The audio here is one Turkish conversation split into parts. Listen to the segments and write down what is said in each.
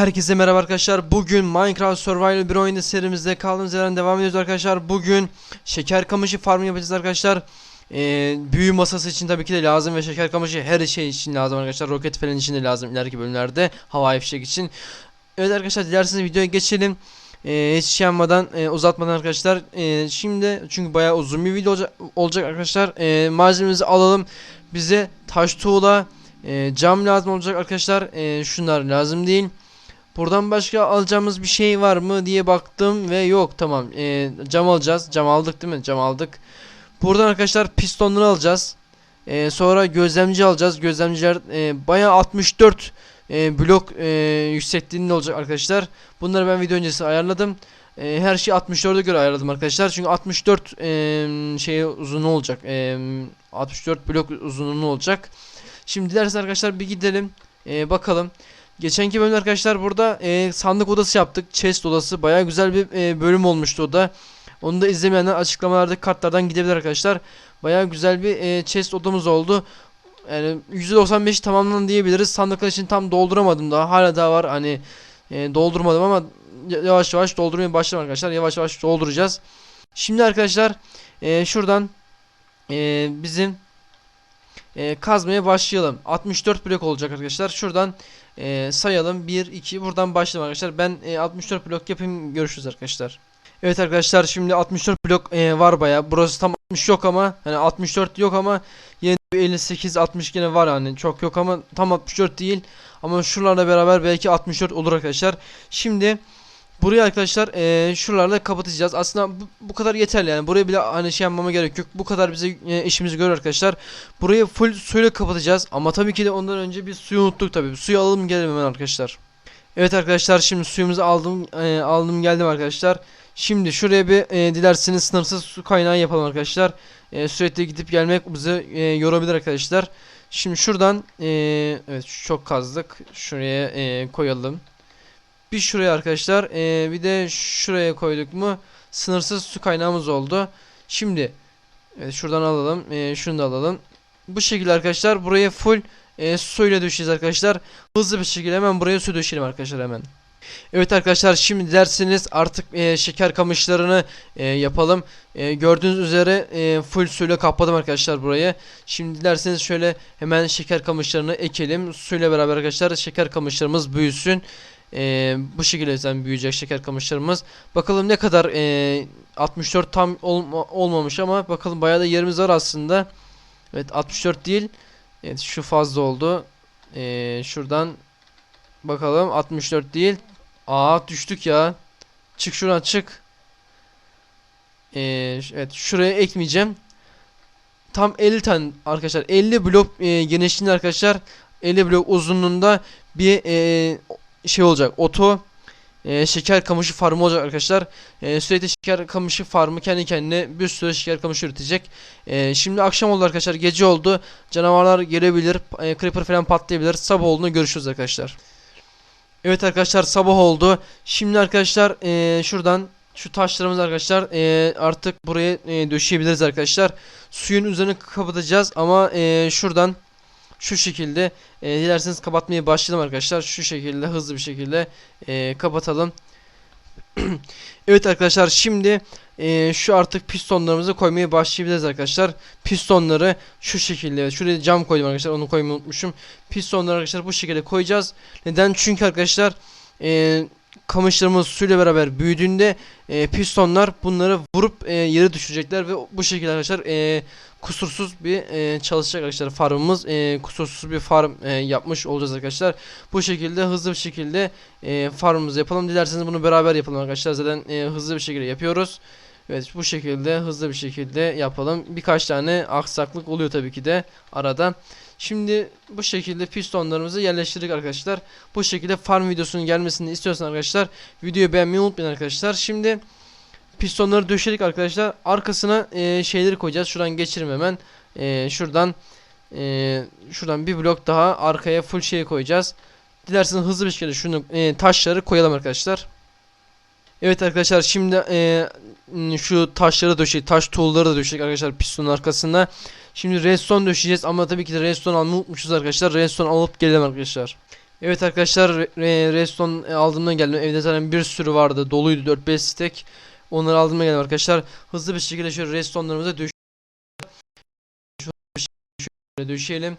Herkese merhaba arkadaşlar. Bugün Minecraft Survival bir oyunda serimizde kaldığımız yerden devam ediyoruz arkadaşlar. Bugün şeker kamışı farmı yapacağız arkadaşlar. Ee, büyü masası için tabii ki de lazım ve şeker kamışı her şey için lazım arkadaşlar. Roket falan için de lazım ileriki bölümlerde. Hava fişek için. Evet arkadaşlar dilerseniz videoya geçelim. Ee, hiç şey e, uzatmadan arkadaşlar. Ee, şimdi çünkü bayağı uzun bir video olacak, arkadaşlar. Ee, malzememizi alalım. Bize taş tuğla, e, cam lazım olacak arkadaşlar. E, şunlar lazım değil. Buradan başka alacağımız bir şey var mı diye baktım ve yok tamam. Ee, cam alacağız. Cam aldık değil mi? Cam aldık. Buradan arkadaşlar pistonları alacağız. Ee, sonra gözlemci alacağız. Gözlemciler e, bayağı 64 e, blok e, yüksekliğinde olacak arkadaşlar. Bunları ben video öncesi ayarladım. E, her şeyi 64'e göre ayarladım arkadaşlar. Çünkü 64 e, şey uzun olacak. E, 64 blok uzunluğu olacak. Şimdi dilerseniz arkadaşlar bir gidelim. E, bakalım Geçenki bölümde arkadaşlar burada e, sandık odası yaptık. Chest odası. Baya güzel bir e, bölüm olmuştu o da. Onu da izlemeyenler açıklamalardaki kartlardan gidebilir arkadaşlar. Baya güzel bir e, chest odamız oldu. Yani %95 tamamlandı diyebiliriz. Sandıklar için tam dolduramadım daha. Hala daha var. Hani e, doldurmadım ama yavaş yavaş doldurmaya başladım arkadaşlar. Yavaş yavaş dolduracağız. Şimdi arkadaşlar e, şuradan e, bizim e, kazmaya başlayalım. 64 blok olacak arkadaşlar. Şuradan e, sayalım. 1, 2 buradan başlayalım arkadaşlar. Ben e, 64 blok yapayım. Görüşürüz arkadaşlar. Evet arkadaşlar şimdi 64 blok e, var baya. Burası tam 60 yok ama hani 64 yok ama yine 58 60 yine var hani çok yok ama tam 64 değil. Ama şuralarla beraber belki 64 olur arkadaşlar. Şimdi Burayı arkadaşlar e, şuralarla kapatacağız. Aslında bu, bu kadar yeterli yani. Buraya bile hani şey yapmama gerek yok. Bu kadar bize e, işimizi görür arkadaşlar. Burayı full suyla kapatacağız. Ama tabii ki de ondan önce bir suyu unuttuk tabii. Suyu alalım gelelim hemen arkadaşlar. Evet arkadaşlar şimdi suyumuzu aldım e, aldım geldim arkadaşlar. Şimdi şuraya bir e, dilerseniz sınırsız su kaynağı yapalım arkadaşlar. E, sürekli gidip gelmek bizi e, yorabilir arkadaşlar. Şimdi şuradan e, evet çok kazdık. Şuraya e, koyalım. Bir şuraya arkadaşlar ee, bir de şuraya koyduk mu sınırsız su kaynağımız oldu. Şimdi evet, şuradan alalım ee, şunu da alalım. Bu şekilde arkadaşlar buraya full e, suyla döşeceğiz arkadaşlar. Hızlı bir şekilde hemen buraya su döşeyelim arkadaşlar hemen. Evet arkadaşlar şimdi dilerseniz artık e, şeker kamışlarını e, yapalım. E, gördüğünüz üzere e, full suyla kapladım arkadaşlar burayı. Şimdi dilerseniz şöyle hemen şeker kamışlarını ekelim. Suyla beraber arkadaşlar şeker kamışlarımız büyüsün. E, bu şekilde zaten büyüyecek şeker kamışlarımız. Bakalım ne kadar e, 64 tam olma, olmamış ama bakalım bayağı da yerimiz var aslında. Evet 64 değil. Evet şu fazla oldu. E, şuradan bakalım 64 değil. Aa düştük ya. Çık şuradan çık. E, evet şuraya ekmeyeceğim. Tam 50 tane arkadaşlar 50 blok e, genişliğinde arkadaşlar 50 blok uzunluğunda bir e, şey olacak. Oto e, şeker kamışı farmı olacak arkadaşlar. E, sürekli şeker kamışı farmı kendi kendine bir sürü şeker kamışı üretecek. E, şimdi akşam oldu arkadaşlar. Gece oldu. Canavarlar gelebilir. E, creeper falan patlayabilir. Sabah olduğunu görüşürüz arkadaşlar. Evet arkadaşlar sabah oldu. Şimdi arkadaşlar e, şuradan şu taşlarımız arkadaşlar e, artık buraya e, döşeyebiliriz arkadaşlar. Suyun üzerine kapatacağız ama e, şuradan şu şekilde e, dilerseniz kapatmaya başlayalım arkadaşlar. Şu şekilde hızlı bir şekilde e, kapatalım. evet arkadaşlar şimdi e, şu artık pistonlarımızı koymaya başlayabiliriz arkadaşlar. Pistonları şu şekilde şuraya cam koydum arkadaşlar onu koymayı unutmuşum. Pistonları arkadaşlar bu şekilde koyacağız. Neden? Çünkü arkadaşlar e, kamışlarımız suyla beraber büyüdüğünde e, pistonlar bunları vurup e, yere düşürecekler ve bu şekilde arkadaşlar e, kusursuz bir e, çalışacak arkadaşlar farmımız. E, kusursuz bir farm e, yapmış olacağız arkadaşlar. Bu şekilde hızlı bir şekilde e, farmımızı yapalım. Dilerseniz bunu beraber yapalım arkadaşlar. Zaten e, hızlı bir şekilde yapıyoruz Evet bu şekilde hızlı bir şekilde yapalım birkaç tane aksaklık oluyor tabii ki de arada Şimdi bu şekilde pistonlarımızı yerleştirdik arkadaşlar. Bu şekilde farm videosunun gelmesini istiyorsan arkadaşlar videoyu beğenmeyi unutmayın arkadaşlar. Şimdi pistonları döşedik arkadaşlar. Arkasına e, şeyleri koyacağız. Şuradan geçirim hemen. E, şuradan e, şuradan bir blok daha arkaya full şey koyacağız. Dilerseniz hızlı bir şekilde şunu e, taşları koyalım arkadaşlar. Evet arkadaşlar şimdi e, şu taşları döşedik. Taş tuğulları da döşedik arkadaşlar pistonun arkasında. Şimdi redstone döşeyeceğiz ama tabii ki de redstone almayı unutmuşuz arkadaşlar. Redstone alıp gelelim arkadaşlar. Evet arkadaşlar re- re- redstone aldığımdan geldim. Evde zaten bir sürü vardı. Doluydu 4-5 stek. Onları aldığımdan geldim arkadaşlar. Hızlı bir şekilde şöyle redstone'larımıza düş şöyle döşeyelim.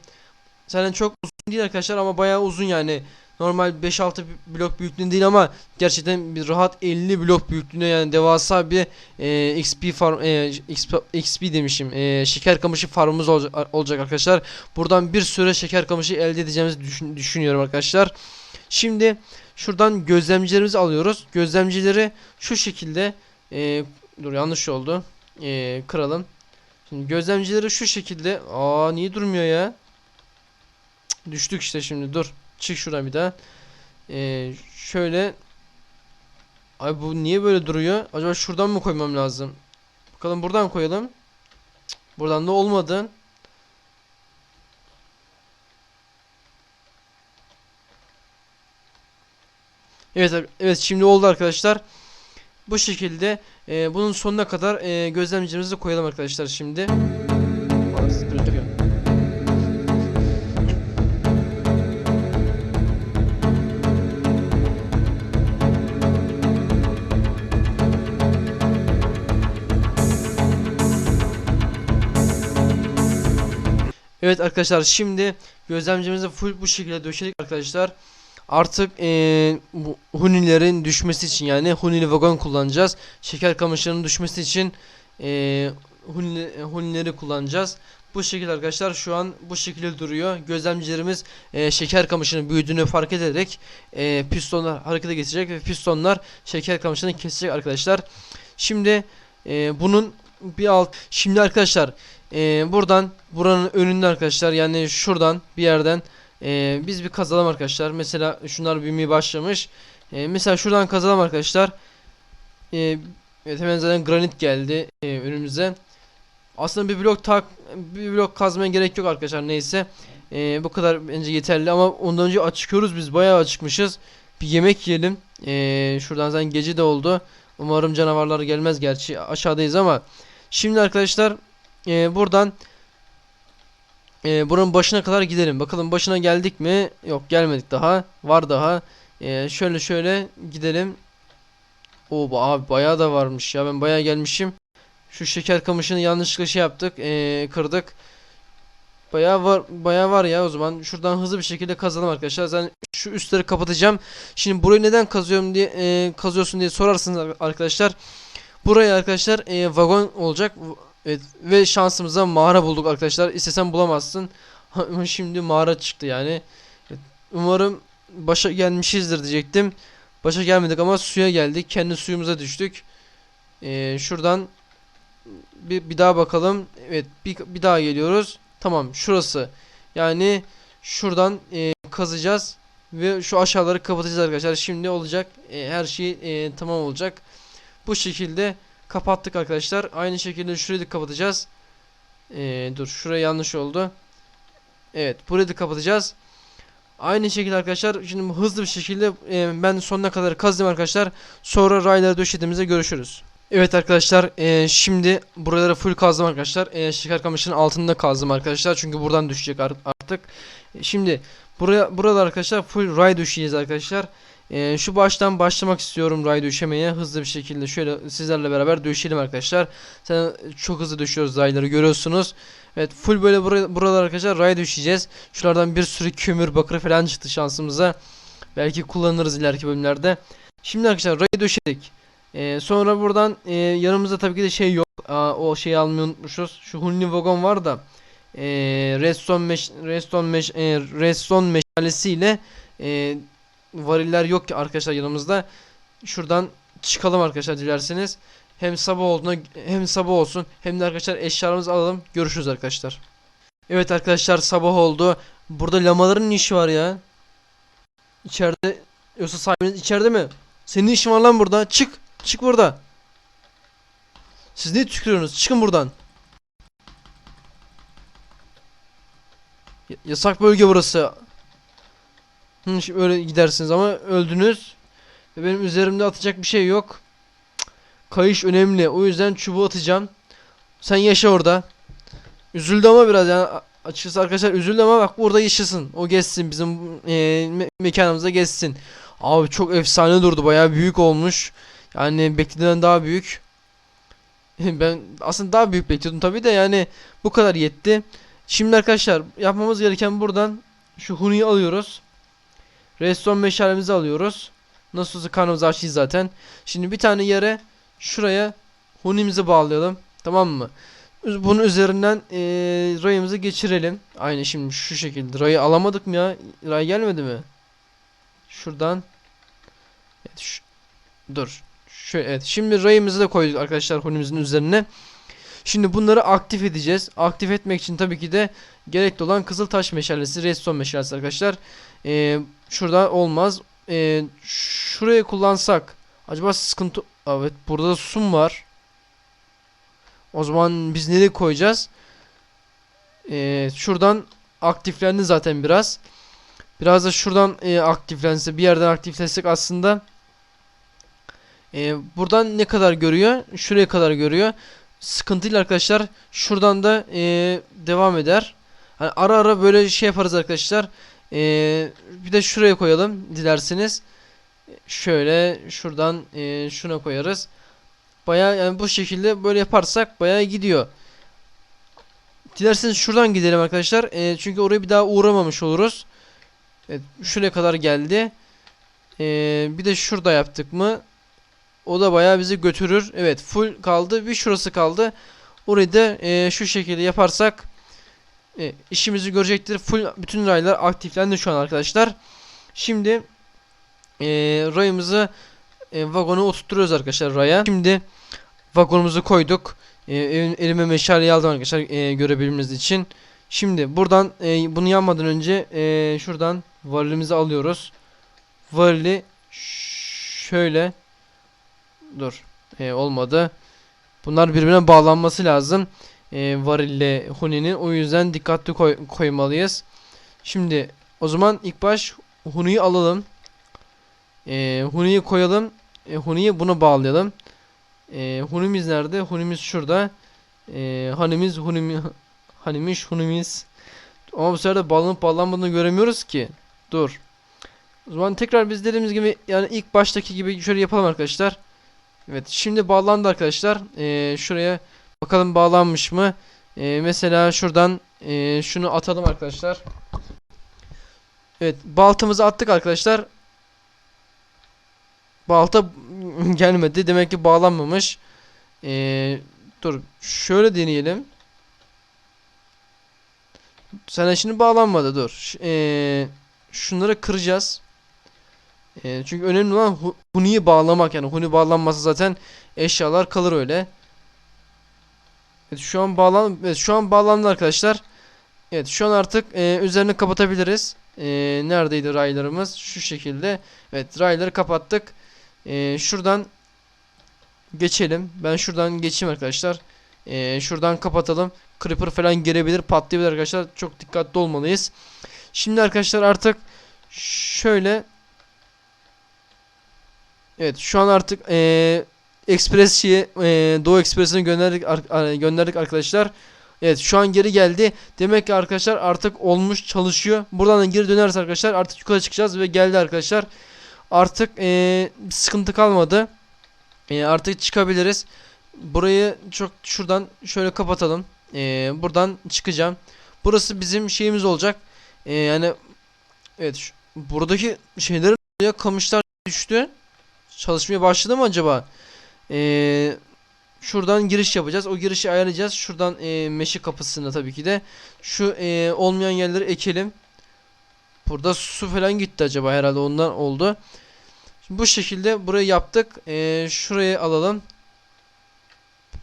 Zaten çok uzun değil arkadaşlar ama bayağı uzun yani. Normal 5-6 blok büyüklüğünde değil ama gerçekten bir rahat 50 blok büyüklüğünde yani devasa bir e, XP farm e, XP, XP demişim. E, şeker kamışı farmımız olacak, olacak arkadaşlar. Buradan bir sürü şeker kamışı elde edeceğimizi düşün- düşünüyorum arkadaşlar. Şimdi şuradan gözlemcilerimizi alıyoruz. Gözlemcileri şu şekilde e, dur yanlış oldu. E, kıralım. Şimdi gözlemcileri şu şekilde. Aa niye durmuyor ya? Düştük işte şimdi dur. Çık şuradan bir daha. Ee, şöyle. Ay bu niye böyle duruyor? Acaba şuradan mı koymam lazım? Bakalım buradan koyalım. Buradan da olmadı. Evet evet şimdi oldu arkadaşlar. Bu şekilde e, bunun sonuna kadar e, gözlemcilerimizi koyalım arkadaşlar şimdi. Evet arkadaşlar şimdi gözlemcimizi full bu şekilde döşedik arkadaşlar. Artık eee bu hunilerin düşmesi için yani hunili vagon kullanacağız. Şeker kamışlarının düşmesi için eee hunili- hunileri kullanacağız. Bu şekilde arkadaşlar şu an bu şekilde duruyor. Gözlemcilerimiz eee, şeker kamışının büyüdüğünü fark ederek eee, pistonlar harekete geçecek ve pistonlar şeker kamışını kesecek arkadaşlar. Şimdi eee, bunun bir alt şimdi arkadaşlar eee, buradan buranın önünde arkadaşlar yani şuradan bir yerden ee, biz bir kazalım arkadaşlar. Mesela şunlar büyümeye başlamış. Ee, mesela şuradan kazalım arkadaşlar. Ee, evet hemen zaten granit geldi e, önümüze. Aslında bir blok tak bir blok kazmaya gerek yok arkadaşlar neyse. Ee, bu kadar bence yeterli ama ondan önce açıkıyoruz biz bayağı açıkmışız. Bir yemek yiyelim. Ee, şuradan zaten gece de oldu. Umarım canavarlar gelmez gerçi aşağıdayız ama. Şimdi arkadaşlar e, buradan ee, buranın başına kadar gidelim. Bakalım başına geldik mi? Yok gelmedik daha. Var daha. Ee, şöyle şöyle gidelim. Oo abi bayağı da varmış ya. Ben bayağı gelmişim. Şu şeker kamışını yanlışlıkla şey yaptık. ee, kırdık. Bayağı var bayağı var ya o zaman. Şuradan hızlı bir şekilde kazalım arkadaşlar. Ben şu üstleri kapatacağım. Şimdi burayı neden kazıyorum diye ee, kazıyorsun diye sorarsınız ar- arkadaşlar. Buraya arkadaşlar ee, vagon olacak. Evet ve şansımıza mağara bulduk arkadaşlar. İstesen bulamazsın. Ama şimdi mağara çıktı yani. Evet, Umarım başa gelmişizdir diyecektim. Başa gelmedik ama suya geldik. Kendi suyumuza düştük. Ee, şuradan bir, bir daha bakalım. Evet bir, bir daha geliyoruz. Tamam şurası. Yani şuradan e, kazacağız. Ve şu aşağıları kapatacağız arkadaşlar. Şimdi olacak. E, her şey e, tamam olacak. Bu şekilde kapattık arkadaşlar. Aynı şekilde şurayı da kapatacağız. Ee, dur şuraya yanlış oldu. Evet burayı da kapatacağız. Aynı şekilde arkadaşlar şimdi hızlı bir şekilde e, ben sonuna kadar kazdım arkadaşlar. Sonra rayları döşediğimizde görüşürüz. Evet arkadaşlar e, şimdi buraları full kazdım arkadaşlar. E, şeker kamışının altında kazdım arkadaşlar. Çünkü buradan düşecek ar- artık. E, şimdi buraya buralar arkadaşlar full ray döşeyeceğiz arkadaşlar. Ee, şu baştan başlamak istiyorum ray döşemeye hızlı bir şekilde şöyle sizlerle beraber döşeyelim arkadaşlar. Sen çok hızlı döşüyoruz rayları görüyorsunuz. Evet full böyle bura, buralar arkadaşlar ray döşeyeceğiz. Şuralardan bir sürü kömür bakır falan çıktı şansımıza. Belki kullanırız ileriki bölümlerde. Şimdi arkadaşlar rayı döşedik. Ee, sonra buradan e, yanımızda tabii ki de şey yok. Aa, o şeyi almayı unutmuşuz. Şu Hunni vagon var da. E, redstone meş, redstone meş, e, redstone meşalesiyle e, variller yok ki arkadaşlar yanımızda. Şuradan çıkalım arkadaşlar dilerseniz. Hem sabah olduğuna hem sabah olsun hem de arkadaşlar eşyalarımızı alalım. Görüşürüz arkadaşlar. Evet arkadaşlar sabah oldu. Burada lamaların ne işi var ya? İçeride yoksa sahibiniz içeride mi? Senin işin var lan burada? Çık. Çık burada. Siz ne tükürüyorsunuz? Çıkın buradan. Ya- yasak bölge burası. Hı, öyle gidersiniz ama öldünüz. Ve benim üzerimde atacak bir şey yok. Kayış önemli. O yüzden çubuğu atacağım. Sen yaşa orada. Üzüldü ama biraz yani. açıkçası arkadaşlar üzüldüm ama bak burada yaşasın. O geçsin bizim e, me- mekanımıza geçsin. Abi çok efsane durdu. Bayağı büyük olmuş. Yani beklediğimden daha büyük. Ben aslında daha büyük bekliyordum tabii de yani bu kadar yetti. Şimdi arkadaşlar yapmamız gereken buradan şu Huni'yi alıyoruz. Redstone meşalemizi alıyoruz. Nasıl olsa karnımızı açıyız zaten. Şimdi bir tane yere şuraya Huni'mizi bağlayalım. Tamam mı? Bunun üzerinden eee rayımızı geçirelim. Aynı şimdi şu şekilde. Rayı alamadık mı ya? Ray gelmedi mi? Şuradan. Evet, şu- dur. Şöyle evet. Şimdi rayımızı da koyduk arkadaşlar Huni'mizin üzerine. Şimdi bunları aktif edeceğiz. Aktif etmek için tabii ki de gerekli olan kızıl taş meşalesi, redstone meşalesi arkadaşlar. Eee şurada olmaz. Eee şuraya kullansak acaba sıkıntı Evet burada da susum var. O zaman biz nereye koyacağız? Ee, şuradan aktiflendi zaten biraz. Biraz da şuradan e, aktiflense bir yerden aktiflensek aslında e, buradan ne kadar görüyor? Şuraya kadar görüyor. Sıkıntıyla arkadaşlar şuradan da e, devam eder. Hani ara ara böyle şey yaparız arkadaşlar. E, bir de şuraya koyalım dilerseniz. Şöyle şuradan e, şuna koyarız. Baya yani bu şekilde böyle yaparsak baya gidiyor. Dilerseniz şuradan gidelim arkadaşlar. E, çünkü oraya bir daha uğramamış oluruz. Evet, şuraya kadar geldi. E, bir de şurada yaptık mı? O da baya bizi götürür. Evet, full kaldı. Bir şurası kaldı. Orayı da e, şu şekilde yaparsak e, işimizi görecektir. Full bütün raylar aktiflendi şu an arkadaşlar. Şimdi e, rayımızı e, vagonu oturtuyoruz arkadaşlar raya. Şimdi vagonumuzu koyduk. E, elim- elime meşaleyi aldım arkadaşlar e, görebilmemiz için. Şimdi buradan e, bunu yanmadan önce e, şuradan varilimizi alıyoruz. Varili şöyle dur e, olmadı. Bunlar birbirine bağlanması lazım. E, varille Huni'nin o yüzden dikkatli koy- koymalıyız. Şimdi o zaman ilk baş Huni'yi alalım. E, Huni'yi koyalım. E, Huni'yi buna bağlayalım. E, Huni'miz nerede? Huni'miz şurada. E, hanimiz Huni'mi Hanimiş Huni'miz. Ama bu sefer de bağlanıp bağlanmadığını göremiyoruz ki. Dur. O zaman tekrar biz dediğimiz gibi yani ilk baştaki gibi şöyle yapalım arkadaşlar. Evet şimdi bağlandı arkadaşlar. E, şuraya bakalım bağlanmış mı? E, mesela şuradan e, şunu atalım arkadaşlar. Evet baltamızı attık arkadaşlar. Balta gelmedi. Demek ki bağlanmamış. Ee, dur. Şöyle deneyelim. Sana şimdi bağlanmadı. Dur. Ee, şunları kıracağız. Ee, çünkü önemli olan hu- huniyi bağlamak. Yani huni bağlanmasa zaten eşyalar kalır öyle. Evet şu an bağlan evet, şu an bağlandı arkadaşlar. Evet şu an artık ee, üzerini kapatabiliriz. Ee, neredeydi raylarımız? Şu şekilde. Evet rayları kapattık. Ee, şuradan geçelim. Ben şuradan geçeyim arkadaşlar. Ee, şuradan kapatalım. Creeper falan gelebilir, patlayabilir arkadaşlar. Çok dikkatli olmalıyız. Şimdi arkadaşlar artık şöyle Evet şu an artık ee, Express şeye, ee, Doğu Express'ine gönderdik ar- gönderdik arkadaşlar. Evet şu an geri geldi. Demek ki arkadaşlar artık olmuş çalışıyor. Buradan da geri döneriz arkadaşlar. Artık yukarı çıkacağız ve geldi arkadaşlar. Artık bir sıkıntı kalmadı. Eee, artık çıkabiliriz. Burayı çok şuradan şöyle kapatalım. Eee, buradan çıkacağım. Burası bizim şeyimiz olacak. Eee, yani evet şu- buradaki şeylerin ya kamışlar düştü. Çalışmaya başladı mı acaba? Eee, şuradan giriş yapacağız. O girişi ayarlayacağız. Şuradan eee meşe kapısını tabii ki de şu eee, olmayan yerleri ekelim. Burada su falan gitti acaba herhalde ondan oldu. Şimdi bu şekilde burayı yaptık. Ee, şuraya alalım.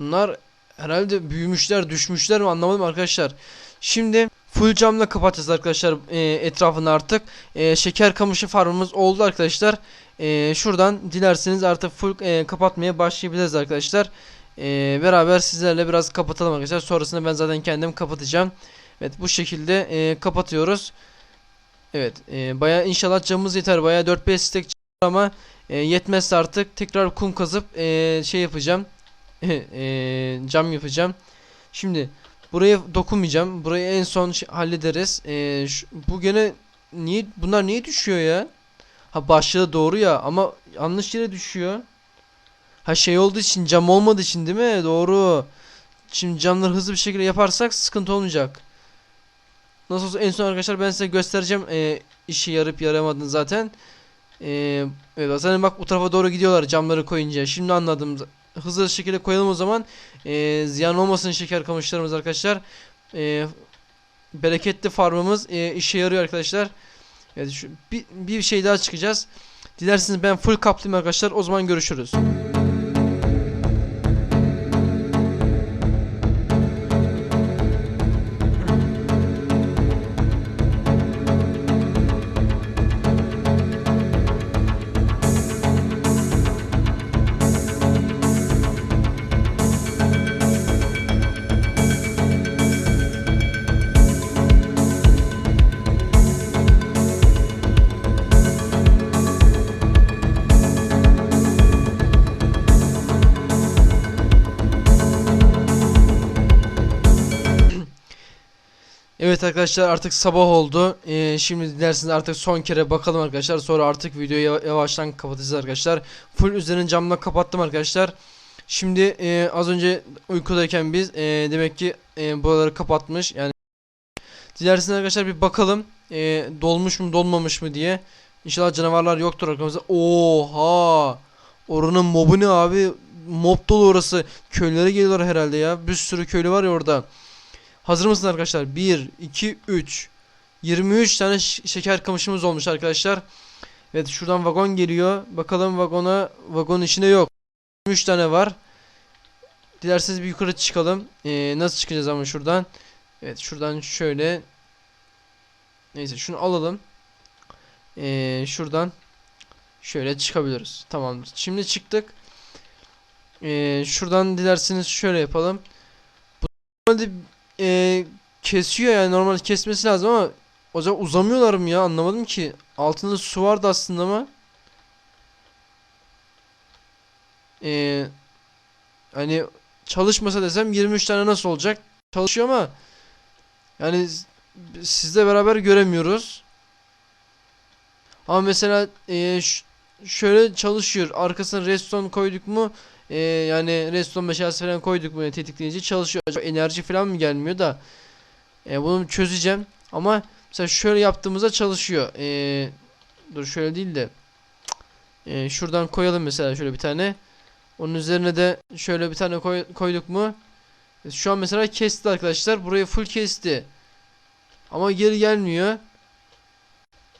Bunlar herhalde büyümüşler, düşmüşler mi anlamadım arkadaşlar. Şimdi full camla kapatacağız arkadaşlar e, etrafını artık. E, şeker kamışı farmımız oldu arkadaşlar. E, şuradan dilerseniz artık full e, kapatmaya başlayabiliriz arkadaşlar. E, beraber sizlerle biraz kapatalım arkadaşlar. Sonrasında ben zaten kendim kapatacağım. Evet bu şekilde e, kapatıyoruz. Evet e, baya inşallah camımız yeter. Baya 4-5 stack ama e, yetmezse artık tekrar kum kazıp e, şey yapacağım. E, cam yapacağım. Şimdi Buraya dokunmayacağım. Burayı en son hallederiz. Ee, şu- bu gene niye bunlar niye düşüyor ya? Ha başlığı doğru ya ama yanlış yere düşüyor. Ha şey olduğu için cam olmadığı için değil mi? Doğru. Şimdi camları hızlı bir şekilde yaparsak sıkıntı olmayacak. Nasıl olsa en son arkadaşlar ben size göstereceğim e, işi yarıp yaramadığını zaten. E, evet zaten bak bu tarafa doğru gidiyorlar camları koyunca. Şimdi anladım. Hızlı şekilde koyalım o zaman. E, ziyan olmasın şeker kamışlarımız arkadaşlar. E, bereketli farmımız e, işe yarıyor arkadaşlar. Evet şu bir, bir şey daha çıkacağız. Dilerseniz ben full kaplayayım arkadaşlar. O zaman görüşürüz. Evet arkadaşlar artık sabah oldu. Ee, şimdi dilerseniz artık son kere bakalım arkadaşlar. Sonra artık videoyu yava- yavaştan kapatacağız arkadaşlar. Full üzerini camla kapattım arkadaşlar. Şimdi e, az önce uykudayken biz e, demek ki e, buraları kapatmış. Yani dilerseniz arkadaşlar bir bakalım. E, dolmuş mu dolmamış mı diye. İnşallah canavarlar yoktur arkamızda. Oha! Oranın mobu ne abi? Mob dolu orası. Köylere geliyorlar herhalde ya. Bir sürü köylü var ya orada. Hazır mısınız arkadaşlar? 1, 2, 3. 23 tane şeker kamışımız olmuş arkadaşlar. Evet şuradan vagon geliyor. Bakalım vagona. Vagonun içinde yok. 23 tane var. Dilerseniz bir yukarı çıkalım. Ee, nasıl çıkacağız ama şuradan? Evet şuradan şöyle. Neyse şunu alalım. Ee, şuradan şöyle çıkabiliriz. Tamamdır. Şimdi çıktık. Ee, şuradan dilerseniz şöyle yapalım. Bu e, kesiyor yani normal kesmesi lazım ama zaman uzamıyorlar mı ya anlamadım ki. Altında su vardı aslında ama. E, hani çalışmasa desem 23 tane nasıl olacak? Çalışıyor ama yani sizle beraber göremiyoruz. Ama mesela e, şöyle çalışıyor. Arkasına redstone koyduk mu? E, yani redstone meşalesi falan koyduk yani tetikleyici çalışıyor. Acaba enerji falan mı gelmiyor da e, bunu çözeceğim. Ama mesela şöyle yaptığımızda çalışıyor. E, dur şöyle değil de e, şuradan koyalım mesela şöyle bir tane. Onun üzerine de şöyle bir tane koy- koyduk mu? Şu an mesela kesti arkadaşlar. Burayı full kesti. Ama geri gelmiyor.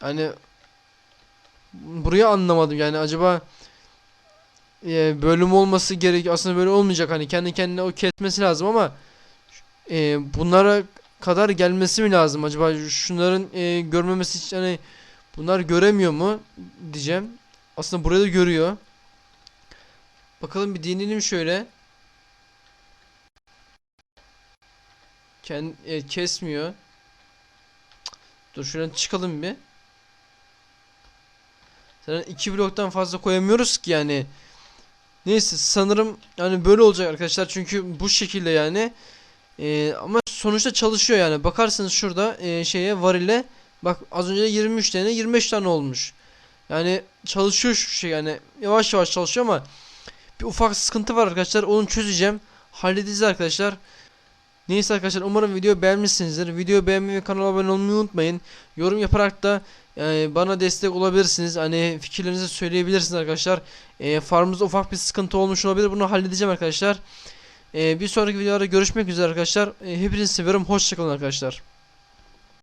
Yani burayı anlamadım yani acaba e, bölüm olması gerek aslında böyle olmayacak. Hani kendi kendine o kesmesi lazım ama e, bunlara kadar gelmesi mi lazım? Acaba şunların e, görmemesi için hani bunlar göremiyor mu diyeceğim. Aslında burayı da görüyor. Bakalım bir dinleyelim şöyle. Kend, e, kesmiyor. Dur şuradan çıkalım bir. Zaten iki bloktan fazla koyamıyoruz ki yani Neyse sanırım yani böyle olacak arkadaşlar. Çünkü bu şekilde yani. Ee, ama sonuçta çalışıyor yani. Bakarsanız şurada e, şeye varile. Bak az önce 23 tane 25 tane olmuş. Yani çalışıyor şu şey yani. Yavaş yavaş çalışıyor ama bir ufak sıkıntı var arkadaşlar. Onu çözeceğim. Halledeceğiz arkadaşlar. Neyse arkadaşlar umarım videoyu beğenmişsinizdir. Videoyu beğenmeyi ve kanala abone olmayı unutmayın. Yorum yaparak da e, bana destek olabilirsiniz. Hani fikirlerinizi söyleyebilirsiniz arkadaşlar. E, farmımızda ufak bir sıkıntı olmuş olabilir. Bunu halledeceğim arkadaşlar. E, bir sonraki videolarda görüşmek üzere arkadaşlar. E, hepinizi seviyorum. Hoşçakalın arkadaşlar.